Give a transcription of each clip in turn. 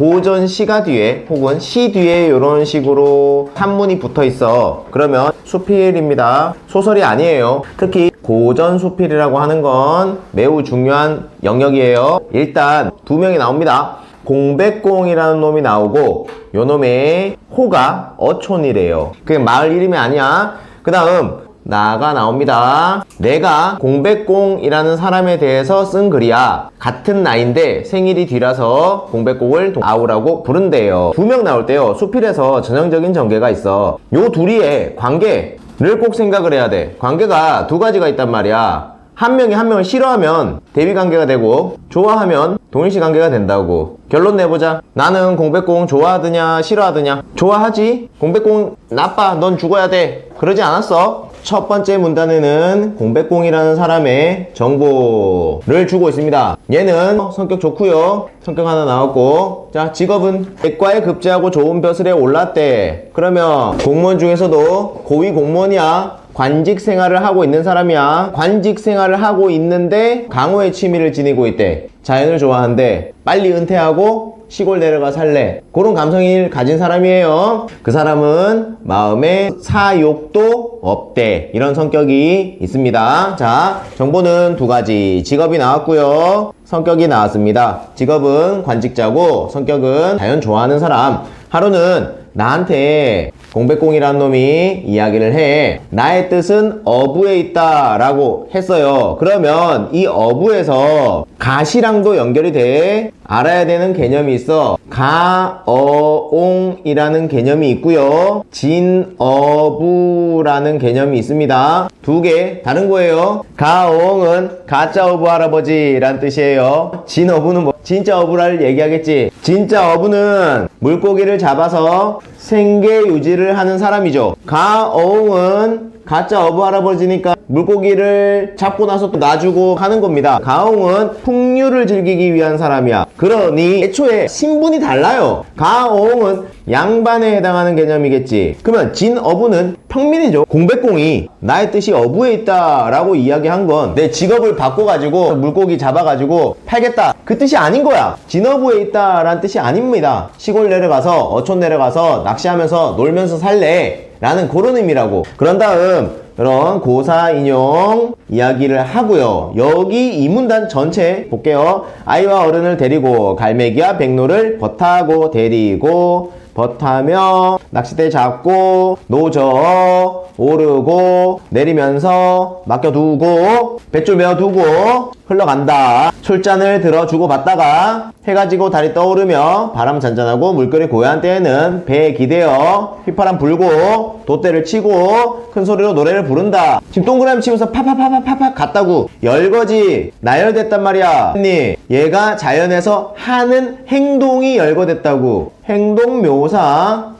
고전 시가 뒤에 혹은 시 뒤에 이런 식으로 한문이 붙어 있어. 그러면 수필입니다. 소설이 아니에요. 특히 고전 수필이라고 하는 건 매우 중요한 영역이에요. 일단 두 명이 나옵니다. 공백공이라는 놈이 나오고 요 놈의 호가 어촌이래요. 그게 마을 이름이 아니야. 그 다음 나가 나옵니다. 내가 공백공이라는 사람에 대해서 쓴 글이야. 같은 나이인데 생일이 뒤라서 공백공을 아우라고 부른대요. 두 명 나올 때요. 수필에서 전형적인 전개가 있어. 요 둘이의 관계를 꼭 생각을 해야 돼. 관계가 두 가지가 있단 말이야. 한 명이 한 명을 싫어하면 대비 관계가 되고 좋아하면 동일시 관계가 된다고 결론 내보자 나는 공백공 좋아하느냐 싫어하느냐 좋아하지 공백공 나빠 넌 죽어야 돼 그러지 않았어 첫 번째 문단에는 공백공이라는 사람의 정보를 주고 있습니다 얘는 성격 좋고요 성격 하나 나왔고 자 직업은 대과에 급제하고 좋은 벼슬에 올랐대 그러면 공무원 중에서도 고위 공무원이야 관직 생활을 하고 있는 사람이야. 관직 생활을 하고 있는데 강호의 취미를 지니고 있대. 자연을 좋아한대. 빨리 은퇴하고 시골 내려가 살래. 그런 감성을 가진 사람이에요. 그 사람은 마음에 사욕도 없대. 이런 성격이 있습니다. 자, 정보는 두 가지. 직업이 나왔고요. 성격이 나왔습니다. 직업은 관직자고 성격은 자연 좋아하는 사람. 하루는 나한테 공백공이라는 놈이 이야기를 해. 나의 뜻은 어부에 있다 라고 했어요. 그러면 이 어부에서 가시랑도 연결이 돼. 알아야 되는 개념이 있어. 가 어 옹이라는 개념이 있고요. 진 어부라는 개념이 있습니다. 두 개 다른 거예요. 가어옹은 가짜 어부 할아버지란 뜻이에요. 진 어부는 뭐 진짜 어부를 얘기하겠지. 진짜 어부는 물고기를 잡아서 생계 유지를 하는 사람이죠. 가어옹은 가짜 어부 할아버지니까 물고기를 잡고 나서 또 놔주고 하는 겁니다. 가옹은 풍류를 즐기기 위한 사람이야. 그러니 애초에 신분이 달라요. 가옹은 양반에 해당하는 개념이겠지. 그러면 진 어부는 평민이죠. 공백공이 나의 뜻이 어부에 있다라고 이야기한 건 내 직업을 바꿔가지고 물고기 잡아가지고 팔겠다. 그 뜻이 아닌 거야. 진 어부에 있다라는 뜻이 아닙니다. 시골 내려가서 어촌 내려가서 낚시하면서 놀면서 살래. 라는 그런 의미라고. 그런 다음 그런 고사 인용 이야기를 하고요. 여기 이 문단 전체 볼게요. 아이와 어른을 데리고 갈매기와 백로를 버타고 데리고 버타며 낚싯대 잡고 노저 오르고 내리면서 맡겨두고 뱃줄 메어두고 흘러간다. 출잔을 들어 주고 받다가 해가 지고 달이 떠오르며 바람 잔잔하고 물결이 고요한 때에는 배에 기대어 휘파람 불고 돛대를 치고 큰 소리로 노래를 부른다. 지금 동그라미 치면서 파파파파파파 갔다고 열거지 나열됐단 말이야. 언니 얘가 자연에서 하는 행동이 열거됐다고. 행동 묘사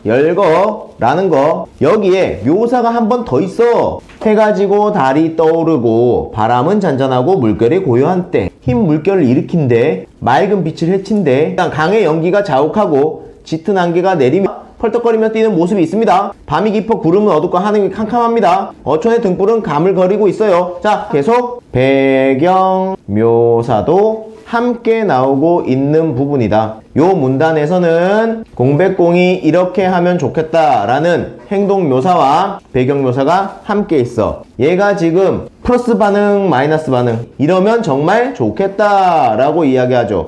열거라는 거 여기에 묘사가 한 번 더 있어 해가 지고 달이 떠오르고 바람은 잔잔하고 물결이 고요한 때 흰 물결을 일으킨대 맑은 빛을 헤친대 일단 강의 연기가 자욱하고 짙은 안개가 내리며 펄떡거리며 뛰는 모습이 있습니다. 밤이 깊어 구름은 어둡고 하늘이 캄캄합니다. 어촌의 등불은 가물거리고 있어요. 자, 계속 배경 묘사도 함께 나오고 있는 부분이다. 요 문단에서는 공백공이 이렇게 하면 좋겠다라는 행동 묘사와 배경 묘사가 함께 있어. 얘가 지금 플러스 반응, 마이너스 반응. 이러면 정말 좋겠다라고 이야기하죠.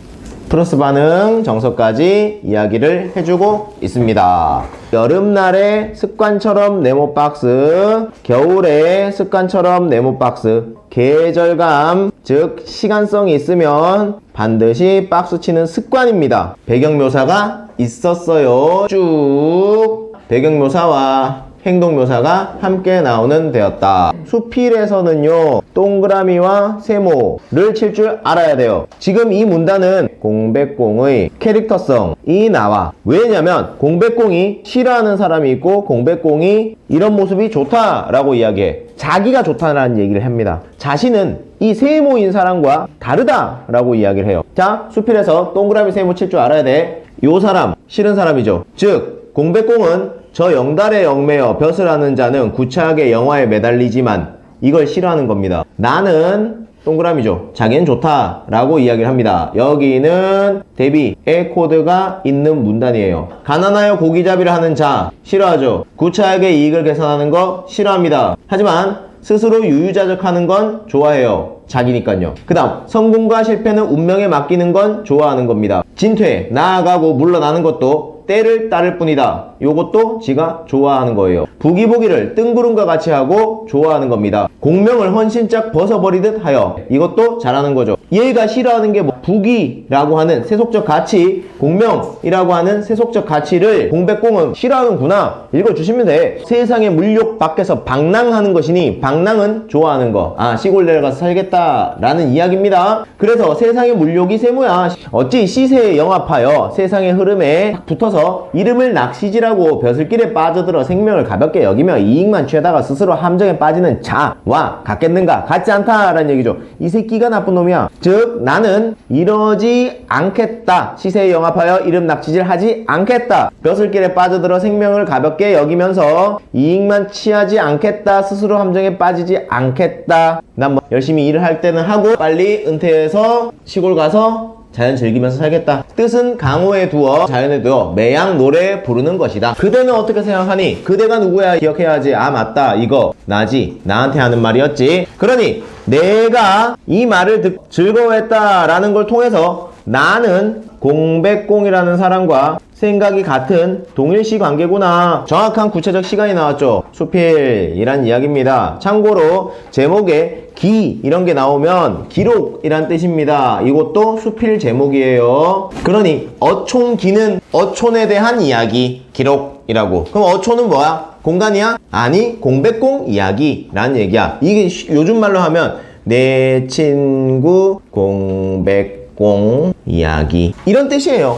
플러스 반응 정서까지 이야기를 해주고 있습니다. 여름날의 습관처럼 네모 박스, 겨울의 습관처럼 네모 박스, 계절감, 즉 시간성이 있으면 반드시 박스 치는 습관입니다. 배경묘사가 있었어요. 쭉 배경묘사와 행동묘사가 함께 나오는 되었다. 수필에서는요, 동그라미와 세모를 칠 줄 알아야 돼요. 지금 이 문단은 공백공의 캐릭터성이 나와. 왜냐면 공백공이 싫어하는 사람이 있고 공백공이 이런 모습이 좋다라고 이야기해. 자기가 좋다라는 얘기를 합니다. 자신은 이 세모인 사람과 다르다라고 이야기를 해요. 자, 수필에서 동그라미 세모 칠 줄 알아야 돼. 요 사람, 싫은 사람이죠. 즉, 공백공은 저 영달에 영매여 벼슬 하는 자는 구차하게 영화에 매달리지만 이걸 싫어하는 겁니다. 나는 동그라미죠. 자기는 좋다 라고 이야기를 합니다. 여기는 대비의 코드가 있는 문단이에요. 가난하여 고기잡이를 하는 자 싫어하죠. 구차하게 이익을 계산하는 거 싫어합니다. 하지만 스스로 유유자적하는 건 좋아해요. 자기니까요. 그 다음 성공과 실패는 운명에 맡기는 건 좋아하는 겁니다. 진퇴, 나아가고 물러나는 것도 때를 따를 뿐이다. 요것도 지가 좋아하는 거예요. 부기보기를 뜬구름과 같이 하고 좋아하는 겁니다. 공명을 헌신짝 벗어버리듯 하여 이것도 잘하는 거죠. 얘가 싫어하는 게 뭐 부기라고 하는 세속적 가치, 공명이라고 하는 세속적 가치를 공백공은 싫어하는구나. 읽어주시면 돼. 세상의 물욕 밖에서 방랑하는 것이니 방랑은 좋아하는 거. 아 시골 내려가서 살겠다라는 이야기입니다. 그래서 세상의 물욕이 세모야. 어찌 시세에 영합하여 세상의 흐름에 딱 붙어서 이름을 낚시지라고 벼슬길에 빠져들어 생명을 가볍게 여기며 이익만 취하다가 스스로 함정에 빠지는 자와 같겠는가? 같지 않다라는 얘기죠. 이 새끼가 나쁜 놈이야. 즉 나는 이러지 않겠다. 시세에 영합하여 이름 낚시질 하지 않겠다. 벼슬길에 빠져들어 생명을 가볍게 여기면서 이익만 취하지 않겠다. 스스로 함정에 빠지지 않겠다. 난 뭐 열심히 일을 할 때는 하고 빨리 은퇴해서 시골 가서 자연 즐기면서 살겠다. 뜻은 강호에 두어 자연에 두어 매양 노래 부르는 것이다. 그대는 어떻게 생각하니? 그대가 누구야? 기억해야지. 아 맞다. 이거 나지. 나한테 하는 말이었지. 그러니 내가 이 말을 듣 즐거워했다라는 걸 통해서 나는 공백공이라는 사람과 생각이 같은 동일시 관계구나. 정확한 구체적 시간이 나왔죠. 수필이란 이야기입니다. 참고로 제목에 기 이런 게 나오면 기록이란 뜻입니다. 이것도 수필 제목이에요. 그러니 어촌기는 어촌에 대한 이야기 기록이라고. 그럼 어촌은 뭐야? 공간이야? 아니 공백공 이야기라는 얘기야. 이게 쉬- 요즘 말로 하면 내 친구 공백공 이야기 이런 뜻이에요.